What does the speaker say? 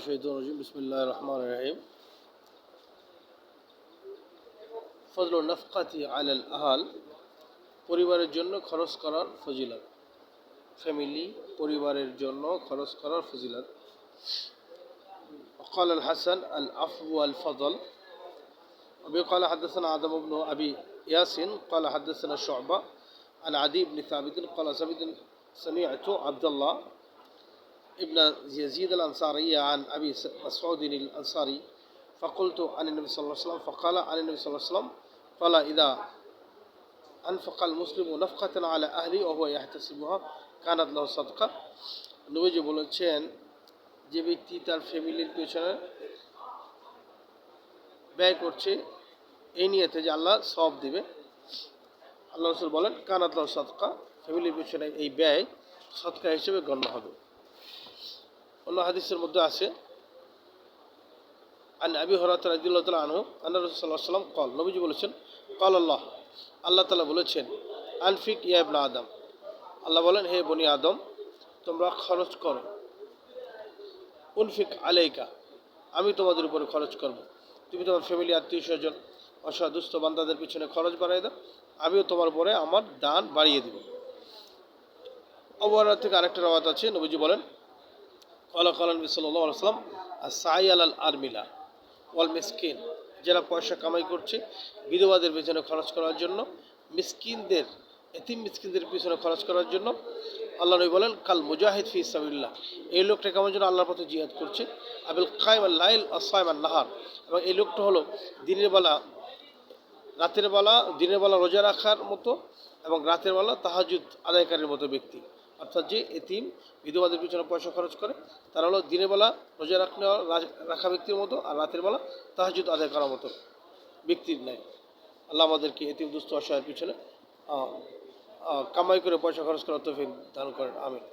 الشيطان الرجيم بسم الله الرحمن الرحيم ফজল নফকাতি আলাল আহাল পরিবারের জন্য খরচ করার ফজিলত ফ্যামিলি পরিবারের জন্য খরচ করার ফজিলত قال الحسن العفو والفضل أبي قال حدثنا آدم بن أبي ياسين قال حدثنا شعبة عن عدي بن ثابت قال سمعت سمعت عبد الله ابن يزيد الأنصاري عن أبي مسعود الأنصاري فقلت عن النبي صلى الله عليه وسلم فقال عن النبي صلى الله عليه وسلم قال إذا أنفق المسلم نفقة على أهله وهو يحتسبها كانت له صدقة নবীজি বলেছেন যে ব্যক্তি তার ফ্যামিলির পেছনে ব্যয় করছে এই নিয়েতে যে আল্লাহ সব দিবে আল্লাহ রসুল বলেন কানাত সদকা ফ্যামিলির পেছনে এই ব্যয় সৎকা হিসেবে গণ্য হবে অন্য হাদিসের মধ্যে আছে, আন আবি হরাত রাদিল্লাহ তালা সাল্লাম কল নবীজি বলেছেন, কল আল্লাহ। আল্লাহ তালা বলেছেন, আনফিক ইয়াবনা আদম। আল্লাহ বলেন, হে বনি আদম, তোমরা খরচ করো। উনফিক আলাইকা, আমি তোমাদের উপরে খরচ করব। তুমি তোমার ফ্যামিলি, আত্মীয় স্বজন অসহায় দুস্থ বান্দাদের পিছনে খরচ বাড়াই দাও, আমিও তোমার উপরে আমার দান বাড়িয়ে দিব। অবহার থেকে আরেকটা রাওয়াত আছে, নবীজি বলেন সাল্লাম আর সাই ওয়াল মিসকিন যারা পয়সা কামাই করছে, বিধবাদের পেছনে খরচ করার জন্য, মিসকিনদের, এতিম মিসকিনদের পিছনে খরচ করার জন্য, আল্লাহ নবী বলেন, কাল মুজাহিদ ফি ইসাবিল্লাহ এই লোকটা কেমন যেন আল্লাহর পথে জিহাদ করছে, আবিল কাইম লাইল আসাইম নাহার এবং এই লোকটা হলো দিনের বেলা, রাতের বেলা, দিনের বেলা রোজা রাখার মতো, এবং রাতের বেলা তাহাজুদ আদায়কারীর মতো ব্যক্তি। অর্থাৎ যে এতিম, বিধবাদের পিছনে পয়সা খরচ করে, তারা হলো দিনের বেলা রোজা রাখলে রাখা ব্যক্তির মতো আর রাতের বেলা তাহাজুদ আদায় করার মতো ব্যক্তির নেয় আল্লাহ আমাদেরকে এতিম, দুস্থ, অসহায়ের পিছনে কামাই করে পয়সা খরচ করার তফিন দান করেন। আমিন।